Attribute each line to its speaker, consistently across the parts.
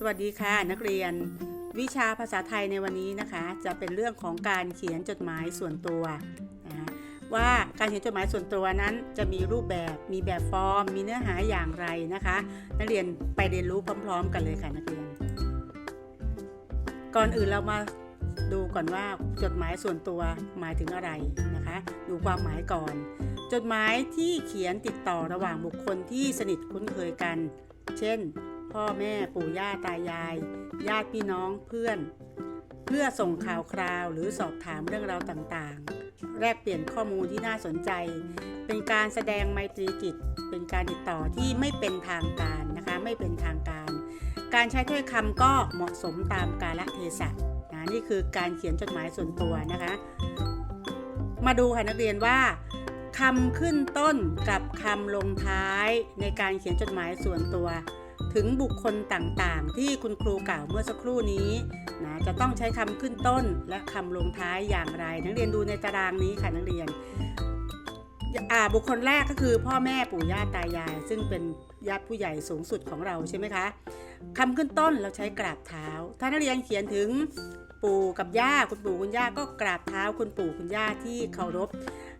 Speaker 1: สวัสดีค่ะ นักเรียน วิชาภาษาไทยในวันนี้นะคะ จะเป็นเรื่องของการเขียนจดหมายส่วนตัวนะว่าการเขียนจดหมายส่วนตัวนั้นจะมีรูปแบบมีแบบฟอร์ม มีเนื้อหาอย่างไรนะคะ นักเรียนไปเรียนรู้พร้อม ๆ กันเลยค่ะนักเรียน ก่อนอื่นเรามาดูก่อนว่าจดหมายส่วนตัวหมายถึงอะไรนะคะ ดูความหมายก่อน จดหมายที่เขียนติดต่อระหว่างบุคคลที่สนิทคุ้นเคยกัน เช่น พ่อแม่ปู่ย่าตายาย ญาติพี่น้องเพื่อน เพื่อส่งข่าวคราวหรือสอบถามเรื่องราวต่างๆ แลกเปลี่ยนข้อมูลที่น่าสนใจ เป็นการแสดงไมตรีจิต เป็นการติดต่อที่ไม่เป็นทางการนะคะไม่เป็นทางการ การใช้ถ้อยคำก็เหมาะสมตามกาลเทศะนะนี่คือการเขียนจดหมายส่วนตัวนะคะ มาดูค่ะนักเรียนว่าคำขึ้นต้นกับคำลงท้ายในการเขียนจดหมายส่วนตัว ถึงบุคคลต่างๆ ที่คุณครูกล่าวเมื่อสักครู่นี้นะจะต้องใช้คำขึ้นต้นและคำลงท้ายอย่างไร นักเรียนดูในตารางนี้ค่ะนักเรียนอ่าบุคคลแรกก็คือพ่อแม่ปู่ย่าตายาย ซึ่งเป็นญาติผู้ใหญ่สูงสุดของเราใช่ไหมคะคำขึ้นต้นเราใช้กราบเท้า ถ้านักเรียนเขียนถึงปู่กับย่าคุณปู่คุณย่าก็กราบเท้าคุณปู่คุณย่าที่เคารพ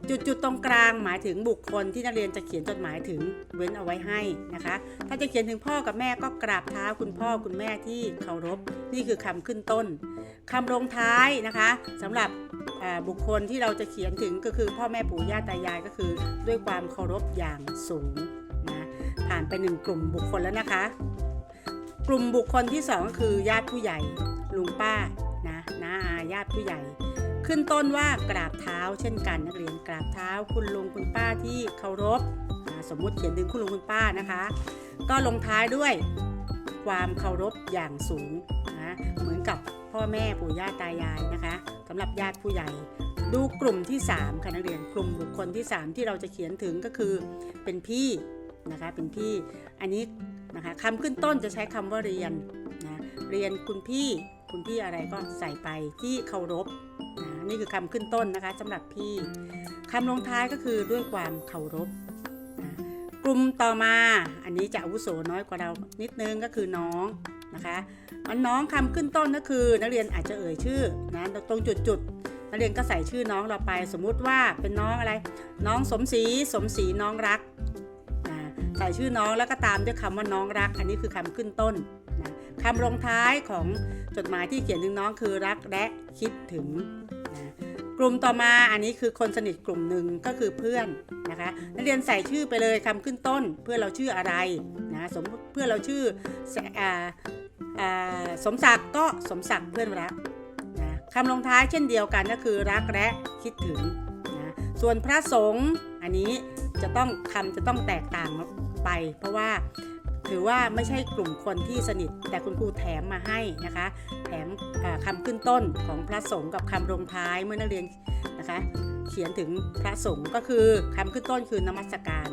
Speaker 1: จุดจุดๆตรงกลางหมายถึงบุคคลที่นักเรียนจะเขียนจดหมายถึงเว้นเอาไว้ให้นะคะ ถ้าจะเขียนถึงพ่อกับแม่ก็กราบเท้าคุณพ่อคุณแม่ที่เคารพ นี่คือคำขึ้นต้นคำลงท้ายนะคะสำหรับบุคคลที่เราจะเขียนถึงก็คือพ่อแม่ปู่ย่าตายายก็คือ ด้วยความเคารพอย่างสูงนะผ่านไปหนึ่งกลุ่มบุคคลแล้วนะคะ กลุ่มบุคคลที่สองก็คือญาติผู้ใหญ่ลุงป้านะน้าอาญาติผู้ใหญ่ ขึ้นต้นว่ากราบเท้า เช่นกันนักเรียนกราบเท้า คุณลุงคุณป้าที่เคารพสมมุติเขียนถึงคุณลุงคุณป้านะคะ ก็ลงท้ายด้วยความเคารพอย่างสูงนะเหมือนกับพ่อแม่ปู่ย่าตายายนะคะสำหรับญาติผู้ใหญ่ ดูกลุ่มที่3ค่ะนักเรียนกลุ่มบุคคลที่ 3 ที่เราจะเขียนถึงก็คือเป็นพี่นะคะเป็นพี่อันนี้นะคะคำขึ้นต้นจะใช้คำว่าเรียนนะเรียนคุณพี่คุณพี่อะไรก็ใส่ไปที่เคารพ นี่คือคำขึ้นต้นนะคะสำหรับพี่คำลงท้ายก็คือด้วยความเคารพกลุ่มต่อมาอันนี้จะอาวุโสน้อยกว่าเรานิดนึงก็คือน้องนะคะมันน้องคำขึ้นต้นก็คือ นักเรียนอาจจะเอ่ยชื่อนะตรงจุดจุดๆนักเรียนก็ใส่ชื่อน้องเราไป สมมุติว่าเป็นน้องอะไร น้องสมศรีสมศรีน้องรักนะใส่ชื่อน้องแล้วก็ตามด้วยคำว่าน้องรัก อันนี้คือคำขึ้นต้นนะคำลงท้ายของจดหมายที่เขียนถึงน้องคือรักและคิดถึง กลุ่มต่อมาอันนี้คือคนสนิทกลุ่มหนึ่งก็คือเพื่อนนะคะนักเรียนใส่ชื่อไปเลยคำขึ้นต้นเพื่อนเราชื่ออะไรนะสมเพื่อนเราชื่อสอ่าอ่าสมศักดิ์ก็สมศักดิ์เพื่อนรักนะคำลงท้ายเช่นเดียวกันก็คือรักและคิดถึงนะส่วนพระสงฆ์อันนี้จะต้องคำจะต้องแตกต่างไป เพราะว่า ถือว่าไม่ใช่กลุ่มคนที่สนิท แต่คุณครูแถมมาให้นะคะ แถมอ่าคำขึ้นต้นของพระสงฆ์กับคำลงท้ายเมื่อนักเรียนนะคะ เขียนถึงพระสงฆ์ก็คือคำขึ้นต้นคือนมัสการ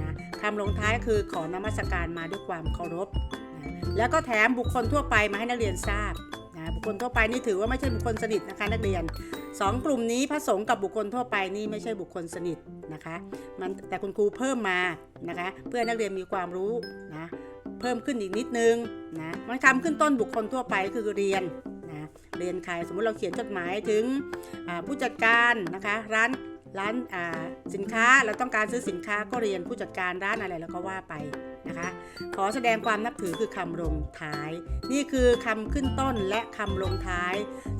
Speaker 1: นะคำลงท้ายคือขอนมัสการมาด้วยความเคารพนะแล้วก็แถมบุคคลทั่วไปมาให้นักเรียนทราบนะบุคคลทั่วไปนี่ถือว่าไม่ใช่บุคคลสนิทนะคะนักเรียน สองกลุ่มนี้พระสงฆ์กับบุคคลทั่วไปนี่ไม่ใช่บุคคลสนิทนะคะมันแต่คุณครูเพิ่มมานะคะเพื่อนักเรียนมีความรู้นะเพิ่มขึ้นอีกนิดนึงนะมันคำขึ้นต้นบุคคลทั่วไปคือเรียนนะเรียนใครสมมุติเราเขียนจดหมายถึงผู้จัดการนะคะร้าน ร้านอ่าสินค้าเราต้องการซื้อสินค้าก็เรียนผู้จัดการร้านอะไรแล้วก็ว่าไปนะคะ ขอแสดงความนับถือคือคำลงท้าย นี่คือคำขึ้นต้นและคำลงท้าย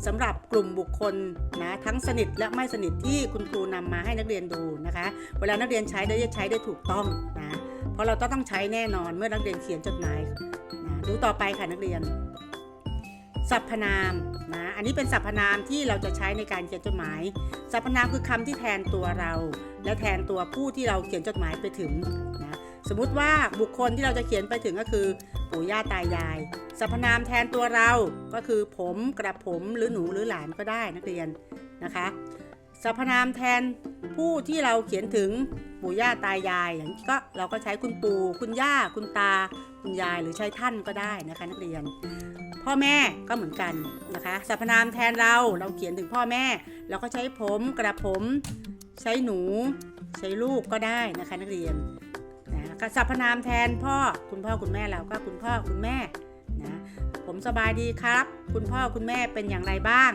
Speaker 1: สำหรับกลุ่มบุคคลนะทั้งสนิทและไม่สนิทที่คุณครูนำมาให้นักเรียนดูนะคะ เวลานักเรียนใช้ได้ใช้ได้ถูกต้องนะเพราะเราต้องใช้แน่นอนเมื่อนักเรียนเขียนจดหมายนะดูต่อไปค่ะนักเรียน สรรพนามนะอันนี้เป็นสรรพนามที่เราจะใช้ในการเขียนจดหมาย สรรพนามคือคำที่แทนตัวเรา และแทนตัวผู้ที่เราเขียนจดหมายไปถึงนะสมมุติว่าบุคคลที่เราจะเขียนไปถึงก็คือปู่ย่าตายาย สรรพนามแทนตัวเราก็คือผมกระผมหรือหนูหรือหลานก็ได้นักเรียนนะคะสรรพนามแทนผู้ที่เราเขียนถึงปู่ย่าตายายอย่างนี้ก็เราก็ใช้คุณปู่คุณย่าคุณตา คุณยายหรือใช้ท่านก็ได้นะคะนักเรียน พ่อแม่ก็เหมือนกันนะคะสรรพนามแทนเราเราเขียนถึงพ่อแม่ เราก็ใช้ผมกระผม ใช้หนู ใช้ลูกก็ได้นะคะนักเรียนนะสรรพนามแทนพ่อคุณพ่อคุณแม่เราก็คุณพ่อคุณแม่นะผมสบายดีครับ คุณพ่อคุณแม่เป็นอย่างไรบ้าง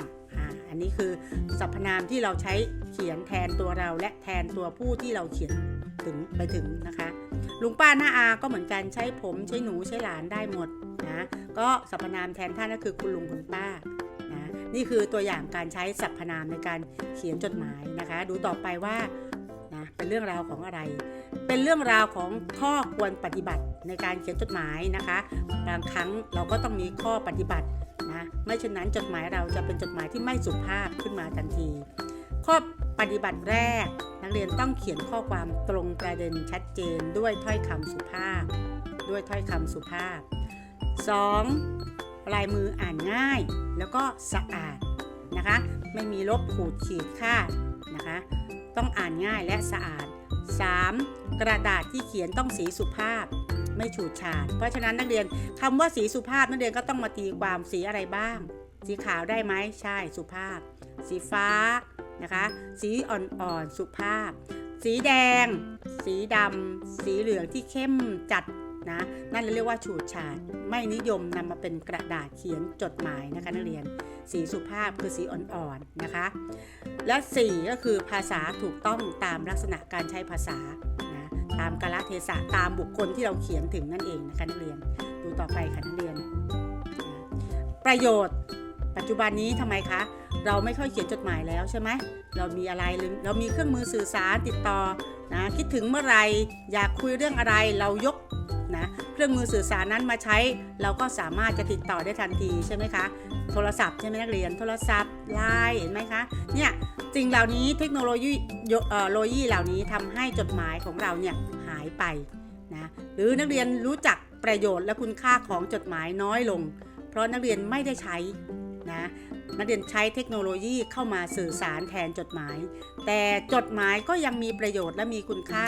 Speaker 1: อันนี้คือสรรพนามที่เราใช้เขียนแทนตัวเราและแทนตัวผู้ที่เราเขียน ถึงไปถึงนะคะ ลุงป้าหน้าอาก็เหมือนกันใช้ผมใช้หนูใช้หลานได้หมดนะก็สรรพนามแทนท่านก็คือคุณลุงคุณป้านะนี่คือตัวอย่างการใช้สรรพนามในการเขียนจดหมายนะคะ ดูต่อไปว่านะเป็นเรื่องราวของอะไร เป็นเรื่องราวของข้อควรปฏิบัติในการเขียนจดหมายนะคะ บางครั้งเราก็ต้องมีข้อปฏิบัตินะไม่เช่นนั้นจดหมายเราจะเป็นจดหมายที่ไม่สุภาพขึ้นมาทันที ข้อ ปฏิบัติแรก นักเรียนต้องเขียนข้อความตรงประเด็นชัดเจนด้วยถ้อยคำสุภาพ ด้วยถ้อยคำสุภาพ 2. ลายมืออ่านง่าย แล้วก็สะอาดนะคะ ไม่มีลบขูดขีดค่าดนะคะ ต้องอ่านง่ายและสะอาด 3. กระดาษที่เขียนต้องสีสุภาพไม่ฉูดฉาด เพราะฉะนั้นนักเรียนคำว่าสีสุภาพนักเรียนก็ต้องมาตีความสีอะไรบ้าง สีขาวได้ไหมใช่สุภาพ สีฟ้านะคะ สีอ่อนๆสุภาพ สีแดง สีดำสีเหลืองที่เข้มจัดนะนั่นเราเรียกว่าฉูดฉาดไม่นิยมนำมาเป็นกระดาษเขียนจดหมายนะคะนักเรียน สีสุภาพคือสีอ่อนๆนะคะ และ4ก็คือภาษาถูกต้องตามลักษณะการใช้ภาษานะตามกาลเทศะตามบุคคลที่เราเขียนถึงนั่นเองนะคะนักเรียนดูต่อไปค่ะนักเรียน ประโยชน์ ปัจจุบันนี้ทำไมคะ เราไม่ค่อยเขียนจดหมายแล้วใช่ไหมเรามีอะไรเรามีเครื่องมือสื่อสารติดต่อนะคิดถึงเมื่อไรอยากคุยเรื่องอะไรเรายกนะเครื่องมือสื่อสารนั้นมาใช้ เราก็สามารถจะติดต่อได้ทันทีใช่ไหมคะโทรศัพท์ใช่ไหมนักเรียนโทรศัพท์ไลน์เห็นไหมคะเนี่ยสิ่งเหล่านี้เทคโนโลยีโลยีเหล่านี้ทำให้จดหมายของเราเนี่ยหายไปนะหรือนักเรียนรู้จักประโยชน์และคุณค่าของจดหมายน้อยลง เพราะนักเรียนไม่ได้ใช้นะ นักเรียนใช้เทคโนโลยีเข้ามาสื่อสารแทนจดหมาย แต่จดหมายก็ยังมีประโยชน์และมีคุณค่า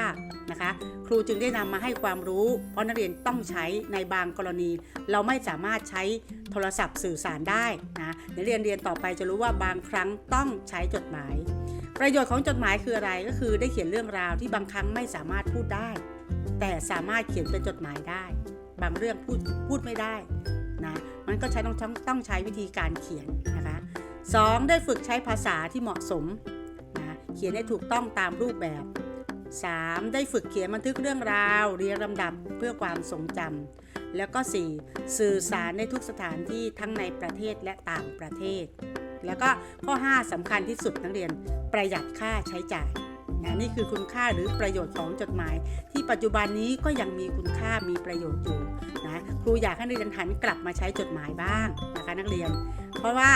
Speaker 1: นะคะ ครูจึงได้นำมาให้ความรู้ เพราะนักเรียนต้องใช้ในบางกรณี เราไม่สามารถใช้โทรศัพท์สื่อสารได้นะเดี๋ยวเรียนเรียนต่อไปจะรู้ว่าบางครั้งต้องใช้จดหมาย ประโยชน์ของจดหมายคืออะไรก็คือได้เขียนเรื่องราวที่บางครั้งไม่สามารถพูดได้ แต่สามารถเขียนเป็นจดหมายได้ บางเรื่องพูดพูดไม่ได้นะมันก็ใช้ต้องต้องใช้วิธีการเขียน นะคะสองได้ฝึกใช้ภาษาที่เหมาะสมนะเขียนให้ถูกต้องตามรูปแบบ 3. ได้ฝึกเขียนบันทึกเรื่องราว เรียงลำดับเพื่อความทรงจำแล้วก็ 4. สื่อสารในทุกสถานที่ทั้งในประเทศและต่างประเทศ แล้วก็ข้อ 5สำคัญที่สุดนักเรียนประหยัดค่าใช้จ่ายนะนี่คือคุณค่าหรือประโยชน์ของจดหมาย ที่ปัจจุบันนี้ก็ยังมีคุณค่ามีประโยชน์อยู่นะครูอยากให้นักเรียนหันกลับมาใช้จดหมายบ้างนะคะนักเรียน เพราะว่า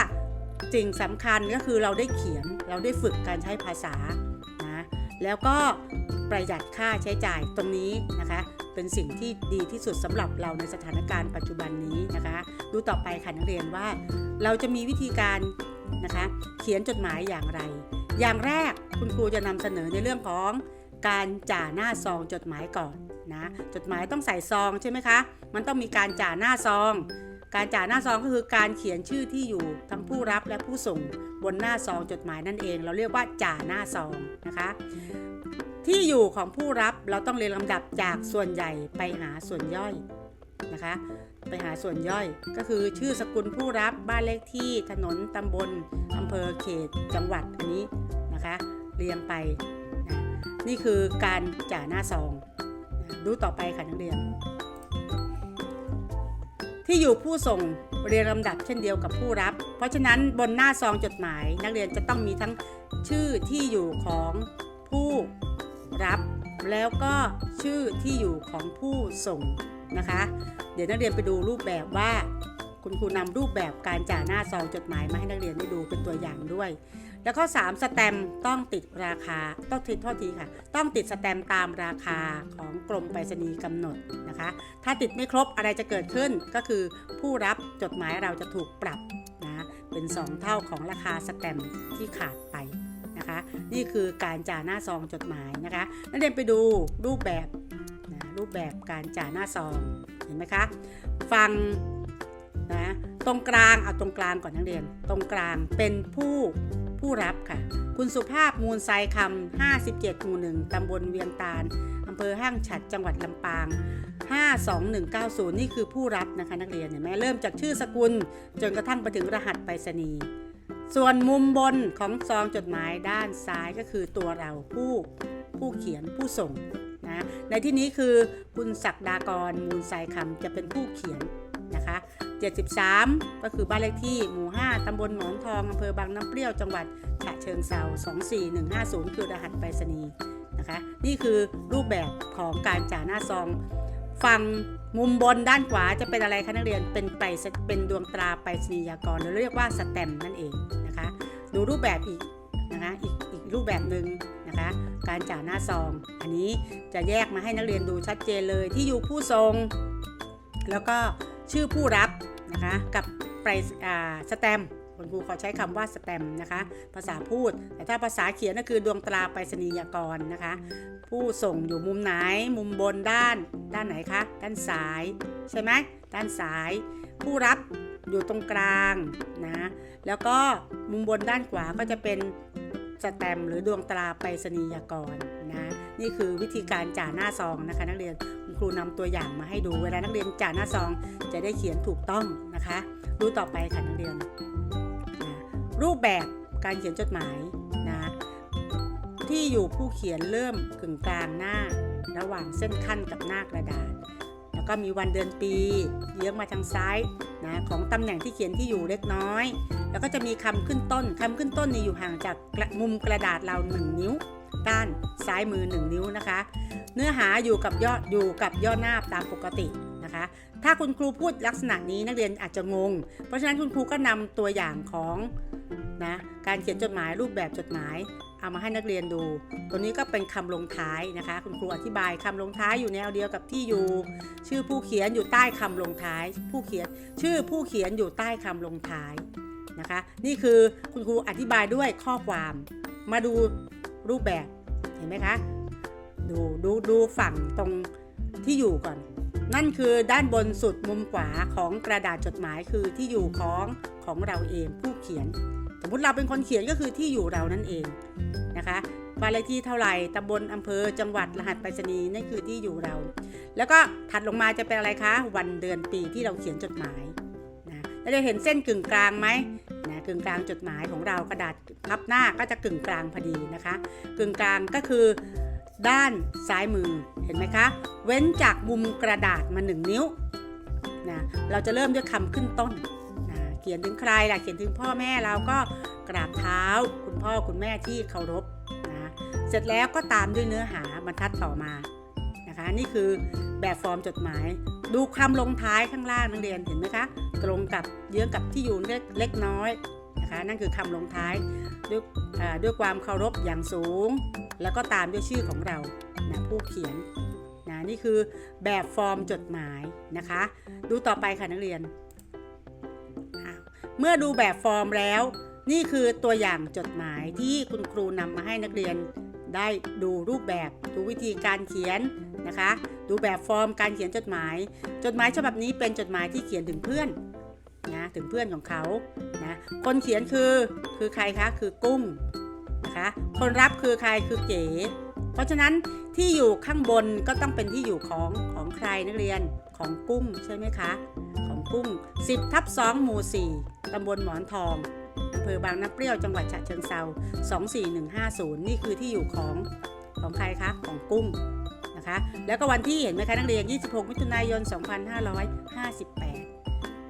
Speaker 1: สิ่งสำคัญก็คือเราได้เขียนเราได้ฝึกการใช้ภาษานะแล้วก็ประหยัดค่าใช้จ่ายตรงนี้นะคะ เป็นสิ่งที่ดีที่สุดสำหรับเราในสถานการณ์ปัจจุบันนี้นะคะ ดูต่อไปค่ะนักเรียนว่าเราจะมีวิธีการนะคะ เขียนจดหมายอย่างไร อย่างแรกคุณครูจะนำเสนอในเรื่องของการจ่าหน้าซองจดหมายก่อนนะจดหมายต้องใส่ซองใช่ไหมคะ มันต้องมีการจ่าหน้าซอง การจ่าหน้าซองก็คือการเขียนชื่อที่อยู่ทั้งผู้รับและผู้ส่งบนหน้าซองจดหมายนั่นเอง เราเรียกว่าจ่าหน้าซองนะคะ ที่อยู่ของผู้รับเราต้องเรียงลำดับจากส่วนใหญ่ไปหาส่วนย่อยนะคะ ไปหาส่วนย่อยก็คือชื่อสกุลผู้รับบ้านเลขที่ถนนตำบลอำเภอเขตจังหวัดอันนี้นะคะ เรียงไปนะนี่คือการจ่าหน้าซองนะดูต่อไปค่ะนักเรียน ที่อยู่ผู้ส่งเรียงลำดับเช่นเดียวกับผู้รับ เพราะฉะนั้นบนหน้าซองจดหมาย นักเรียนจะต้องมีทั้งชื่อที่อยู่ของผู้รับ แล้วก็ชื่อที่อยู่ของผู้ส่งนะคะ เดี๋ยวนักเรียนไปดูรูปแบบว่า คุณครูนำรูปแบบการจ่าหน้าซองจดหมายมาให้นักเรียนได้ดูเป็นตัวอย่างด้วย แล้วก็3สแตมป์ต้องติดราคา ต้องติดโทษทีค่ะ ต้องติดสแตมป์ตามราคาของกรมไปรษณีย์กำหนดนะคะ ถ้าติดไม่ครบอะไรจะเกิดขึ้นก็คือผู้รับจดหมายเราจะถูกปรับนะเป็น 2 เท่าของราคาสแตมป์ที่ขาดไปนะคะนี่คือการจ่าหน้าซองจดหมายนะคะนักเรียนไปดูรูปแบบนะรูปแบบการจ่าหน้าซองเห็นไหมคะฟังนะตรงกลางเอาตรงกลางก่อนนักเรียน ตรงกลางเป็นผู้ ผู้รับค่ะ คุณสุภาพมูลไซคำ57 หมู่หนึ่งตำบลเวียงตาลอำเภำเภอห้างฉัดจังหวัดลำปาง 52190 นี่คือผู้รับนะคะนักเรียนเห็นไหมเริ่มจากชื่อสกุล จนกระทั่งไปถึงรหัสไปรษณีย์ส่วนมุมบนของซองจดหมายด้านซ้ายก็คือตัวเราผู้ผู้เขียนผู้ส่งนะในที่นี้คือคุณศักดากรมูลสายคำจะเป็นผู้เขียน นะคะ 73 ก็คือบ้านเลขที่หมู่ 5 ตำบลหมอนทอง อำเภอบางน้ำเปรี้ยว จังหวัดฉะเชิงเซา24150 คือรหัสไปรษณีย์นะคะ นี่คือรูปแบบของการจ่าหน้าซองฝั่งมุมบนด้านขวาจะเป็นอะไรคะนักเรียน เป็นไปเป็นดวงตราไปรษณียากรหรือเรียกว่าสแตมนั่นเองนะคะ ดูรูปแบบอีกนะคะอีกอีกรูปแบบหนึ่งนะคะ การจ่าหน้าซอง อันนี้จะแยกมาให้นักเรียนดูชัดเจนเลยที่อยู่ผู้ทรง แล้วก็ ชื่อผู้รับนะคะกับไปรษอ่าสแตมคุณครูขอใช้คำว่าสแตมนะคะ ภาษาพูด แต่ถ้าภาษาเขียนก็คือดวงตราไปรษณียกรนะคะ ผู้ส่งอยู่มุมไหน มุมบนด้าน ด้านไหนคะ ด้านซ้าย ใช่ไหมด้านซ้าย ผู้รับอยู่ตรงกลางนะ แล้วก็มุมบนด้านขวาก็จะเป็นสแตมหรือดวงตราไปรษณียกรนะ นี่คือวิธีการจ่าหน้าซองนะคะ นักเรียน ครูนำตัวอย่างมาให้ดูเวลานักเรียนจ่าหน้าซองจะได้เขียนถูกต้องนะคะ ดูต่อไปค่ะนักเรียนนะรูปแบบการเขียนจดหมายนะที่อยู่ผู้เขียนเริ่มกึ่งกลางหน้า ระหว่างเส้นขั้นกับหน้ากระดาษ แล้วก็มีวันเดือนปีเยื้องมาทางซ้ายนะของตำแหน่งที่เขียนที่อยู่เล็กน้อย แล้วก็จะมีคำขึ้นต้นคำขึ้นต้นนี่อยู่ห่างจากมุมกระดาษเรา 1 นิ้วด้านซ้ายมือ 1 นิ้วนะคะ เนื้อหาอยู่กับยอดอยู่กับย่อหน้าตามปกตินะคะ ถ้าคุณครูพูดลักษณะนี้นักเรียนอาจจะงง เพราะฉะนั้นคุณครูก็นำตัวอย่างของนะการเขียนจดหมายรูปแบบจดหมาย เอามาให้นักเรียนดู ตัวนี้ก็เป็นคำลงท้ายนะคะ คุณครูอธิบายคำลงท้ายอยู่แนวเดียวกับที่อยู่ ชื่อผู้เขียนอยู่ใต้คำลงท้าย ผู้เขียนชื่อผู้เขียนอยู่ใต้คำลงท้ายนะคะ นี่คือคุณครูอธิบายด้วยข้อความ มาดูรูปแบบเห็นไหมคะ ดูดูดูฝั่งตรงที่อยู่ก่อน นั่นคือด้านบนสุดมุมขวาของกระดาษจดหมายคือที่อยู่ของของเราเองผู้เขียน สมมติเราเป็นคนเขียนก็คือที่อยู่เรานั่นเองนะคะบ้านเลขที่เท่าไหร่ตำบลอำเภอจังหวัดรหัสไปรษณีย์นั่นคือที่อยู่เรา แล้วก็ถัดลงมาจะเป็นอะไรคะ วันเดือนปีที่เราเขียนจดหมายนะแล้วจะเห็นเส้นกึ่งกลางไหมนะกึ่งกลางจดหมายของเรากระดาษพับหน้าก็จะกึ่งกลางพอดีนะคะ กึ่งกลางก็คือ ด้านซ้ายมือเห็นไหมคะ เว้นจากมุมกระดาษมา 1 นิ้วนะเราจะเริ่มด้วยคำขึ้นต้นนะเขียนถึงใครล่ะเขียนถึงพ่อแม่เราก็กราบเท้า คุณพ่อคุณแม่ที่เคารพนะเสร็จแล้วก็ตามด้วยเนื้อหาบรรทัดต่อมานะคะนี่คือแบบฟอร์มจดหมาย ดูคำลงท้ายข้างล่างนักเรียนเห็นไหมคะ ตรงกับเยื้องกับที่อยู่เล็กเล็กน้อย นะคะ นั่นคือคำลงท้ายด้วยด้วยความเคารพอย่างสูง แล้วก็ตามด้วยชื่อของเรานะผู้เขียนนะนี่คือแบบฟอร์มจดหมายนะคะ ดูต่อไปค่ะนักเรียน เมื่อดูแบบฟอร์มแล้ว นี่คือตัวอย่างจดหมายที่คุณครูนำมาให้นักเรียนได้ดูรูปแบบดูวิธีการเขียนนะคะ ดูแบบฟอร์มการเขียนจดหมาย จดหมายฉบับนี้เป็นจดหมายที่เขียนถึงเพื่อน นะถึงเพื่อนของเขานะคนเขียนคือคือใครคะคือกุ้งนะคะคนรับคือใครคือเก๋ เพราะฉะนั้นที่อยู่ข้างบนก็ต้องเป็นที่อยู่ของของใครนักเรียนของกุ้งใช่ไหมคะ ของกุ้ง 10ทับ2หมู่ 4ตำบลหมอนทองอำเภอบางน้ำเปรี้ยวจังหวัดฉะเชิงเซา24150 นี่คือที่อยู่ของของใครคะของกุ้งนะคะ แล้วก็วันที่เห็นไหมคะนักเรียน 26 มิถุนายน 2558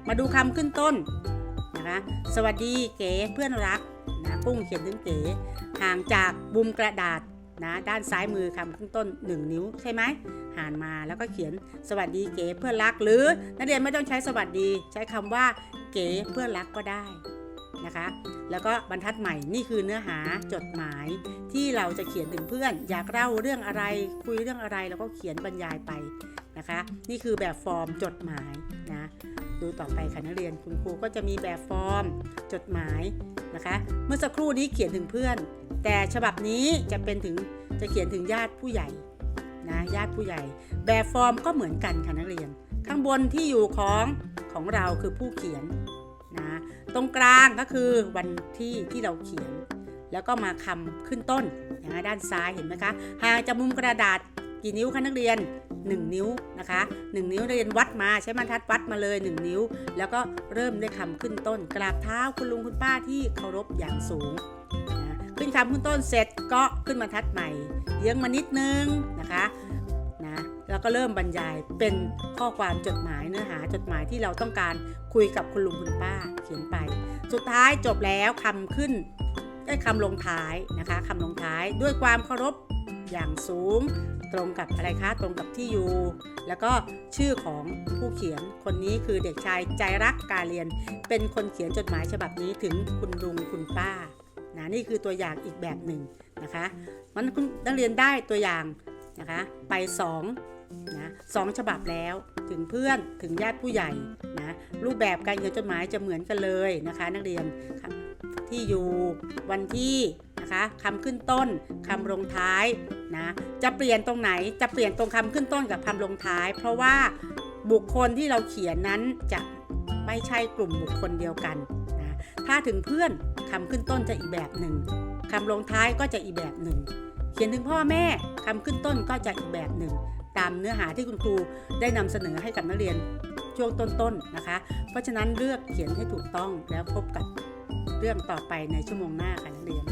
Speaker 1: มาดูคำขึ้นต้นนะคะสวัสดีเก๋เพื่อนรักนะกุ้งเขียนถึงเก๋ห่างจากบุมกระดาษนะด้านซ้ายมือคำขึ้นต้น 1 นิ้วใช่ไหมห่านมาแล้วก็เขียนสวัสดีเก๋เพื่อนรัก หรือนักเรียนไม่ต้องใช้สวัสดี ใช้คำว่าเก๋เพื่อนรักก็ได้นะคะ แล้วก็บรรทัดใหม่นี่คือเนื้อหาจดหมายที่เราจะเขียนถึงเพื่อน อยากเล่าเรื่องอะไรคุยเรื่องอะไรแล้วก็เขียนบรรยายไปนะคะ นี่คือแบบฟอร์มจดหมายนะ ดูต่อไปค่ะนักเรียนคุณครูก็จะมีแบบฟอร์ม จดหมายนะคะ เมื่อสักครู่นี้เขียนถึงเพื่อน แต่ฉบับนี้จะเป็นถึงจะเขียนถึงญาติผู้ใหญ่นะญาติผู้ใหญ่ แบบฟอร์มก็เหมือนกันค่ะนักเรียน ข้างบนที่อยู่ของของเราคือผู้เขียนนะตรงกลางก็คือวันที่ที่เราเขียน แล้วก็มาคำขึ้นต้นอย่างด้านซ้ายเห็นไหมคะห่างจากมุมกระดาษกี่นิ้วคะนักเรียน 1 นิ้วนะคะ 1 นิ้วเรียนวัดมาใช้บรรทัดวัดมาเลย 1 นิ้ว แล้วก็เริ่มด้วยคำขึ้นต้น กราบเท้าคุณลุงคุณป้าที่เคารพอย่างสูงนะขึ้นคำขึ้นต้นเสร็จก็ขึ้นบรรทัดใหม่เยื้องมานิดนึงนะคะนะแล้วก็เริ่มบรรยายเป็นข้อความจดหมายเนื้อหาจดหมายที่เราต้องการคุยกับคุณลุงคุณป้าเขียนไป สุดท้ายจบแล้วคำขึ้นได้คำลงท้ายนะคะคำลงท้ายด้วยความเคารพอย่างสูง ตรงกับอะไรคะตรงกับที่อยู่ แล้วก็ชื่อของผู้เขียนคนนี้คือเด็กชายใจรักกาเรียน เป็นคนเขียนจดหมายฉบับนี้ถึงคุณลุงคุณป้านะนี่คือตัวอย่างอีกแบบหนึ่งนะคะมันคุณนักเรียนได้ตัวอย่างนะคะไป2นะสองฉบับแล้วถึงเพื่อนถึงญาติผู้ใหญ่นะรูปแบบการเขียนจดหมายจะเหมือนกันเลยนะคะ นักเรียนที่อยู่วันที่ นะคะคำขึ้นต้นคำลงท้ายนะจะเปลี่ยนตรงไหนจะเปลี่ยนตรงคำขึ้นต้นกับคำลงท้าย เพราะว่าบุคคลที่เราเขียนนั้นจะไม่ใช่กลุ่มบุคคลเดียวกันนะถ้าถึงเพื่อนคำขึ้นต้นจะอีกแบบหนึ่งคำลงท้ายก็จะอีกแบบหนึ่ง เขียนถึงพ่อแม่คำขึ้นต้นก็จะอีกแบบหนึ่ง ตามเนื้อหาที่คุณครูได้นำเสนอให้กับนักเรียนช่วงต้นๆนะคะ เพราะฉะนั้นเลือกเขียนให้ถูกต้องแล้วพบกับเรื่องต่อไปในชั่วโมงหน้าค่ะนักเรียน